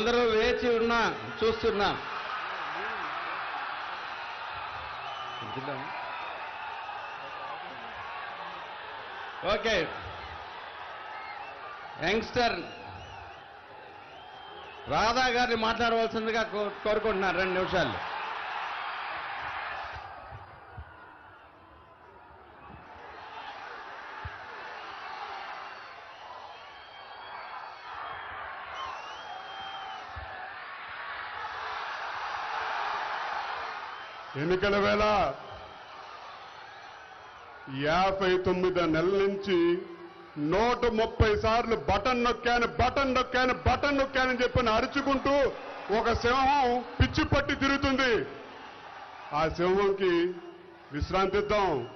అందరూ వేచి ఉన్నా చూస్తున్నా. ఓకే. యంగ్స్టర్ రాధా గారిని మాట్లాడవలసిందిగా కోరుకుంటున్నారు రెండు నిమిషాలు. ఎన్నికల వేళ యాభై తొమ్మిది నెలల నుంచి నూట ముప్పై సార్లు బటన్ నొక్కాను బటన్ నొక్కాను బటన్ నొక్కానని చెప్పి అరుచుకుంటూ ఒక సింహం పిచ్చి పట్టి తిరుగుతుంది. ఆ సింహంకి విశ్రాంతిద్దాం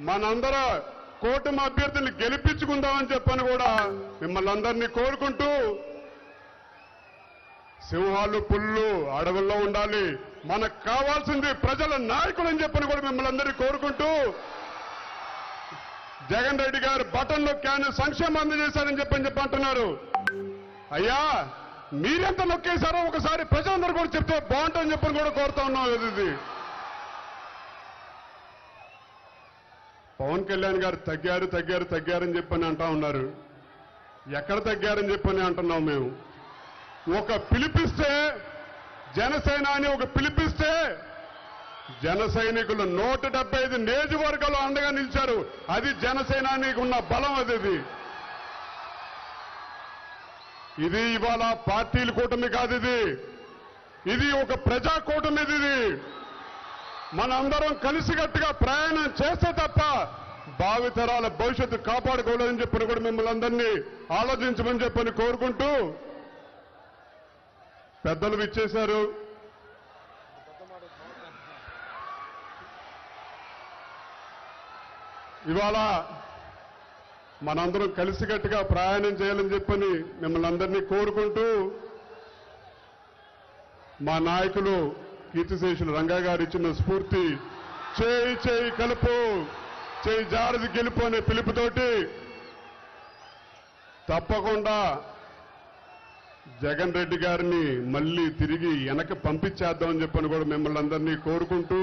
మనందరూ కూటమి అభ్యర్థిని గెలిపించుకుందామని చెప్పని కూడా మిమ్మల్ని అందరినీ కోరుకుంటూ సింహాలు పుల్లు అడవుల్లో ఉండాలి. మనకు కావాల్సింది ప్రజల నాయకులు అని చెప్పని కూడా మిమ్మల్ని అందరినీ కోరుకుంటూ జగన్ రెడ్డి గారు బటన్ క్యాన్ సంక్షేమం అందజేశారని చెప్పని చెప్పి అంటున్నారు. అయ్యా మీరెంత నొక్కేశారో ఒకసారి ప్రజలందరూ కూడా చెప్తే బాగుంటుందని చెప్పని కూడా కోరుతా ఉన్నాం ఇది. పవన్ కళ్యాణ్ గారు తగ్గారు తగ్గారు తగ్గారని చెప్పని అంటా ఉన్నారు. ఎక్కడ తగ్గారని చెప్పని అంటున్నాం మేము. ఒక పిలిపిస్తే జనసేన అని ఒక పిలిపిస్తే జన సైనికులు నూట డెబ్బై ఐదు నియోజకవర్గాలు అండగా నిలిచారు. అది జనసేనానికి ఉన్న బలం అది ఇది. ఇది ఇవాళ పార్టీల కూటమి కాదు ఇది. ఇది ఒక ప్రజా కూటమి ఇది ఇది. మనందరం కలిసికట్టుగా ప్రయాణం చేస్తే తప్ప భావితరాల భవిష్యత్తు కాపాడుకోలేదని చెప్పని కూడా మిమ్మల్ని అందరినీ ఆలోచించమని చెప్పని కోరుకుంటూ పెద్దలు ఇచ్చేశారు ఇవాళ మనందరం కలిసికట్టుగా ప్రయాణం చేయాలని చెప్పని మిమ్మల్ని అందరినీ కోరుకుంటూ మా నాయకులు కీర్తిశేషులు రంగా గారు ఇచ్చిన స్ఫూర్తి. చేయి చేయి కలుపు చేయి జారది గెలుపు అనే పిలుపుతోటి తప్పకుండా జగన్ రెడ్డి గారిని మళ్ళీ తిరిగి వెనక పంపించేద్దామని చెప్పని కూడా మిమ్మల్ని అందరినీ కోరుకుంటూ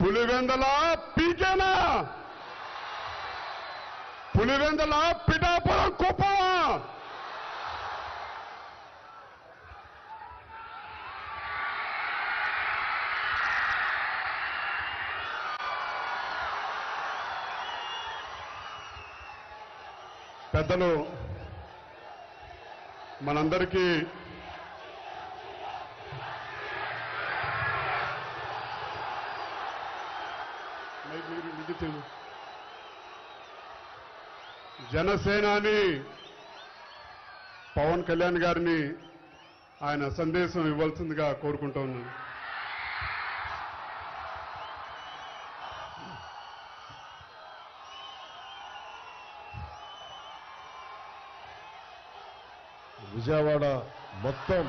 పులివెందల పీకేనా? పులివెందల పిఠాపురం కుప్పమా పెద్దలు మనందరికీ జనసేనాని పవన్ కళ్యాణ్ గారిని ఆయన సందేశం ఇవ్వాల్సిందిగా కోరుకుంటా ఉన్నాను. విజయవాడ మొత్తం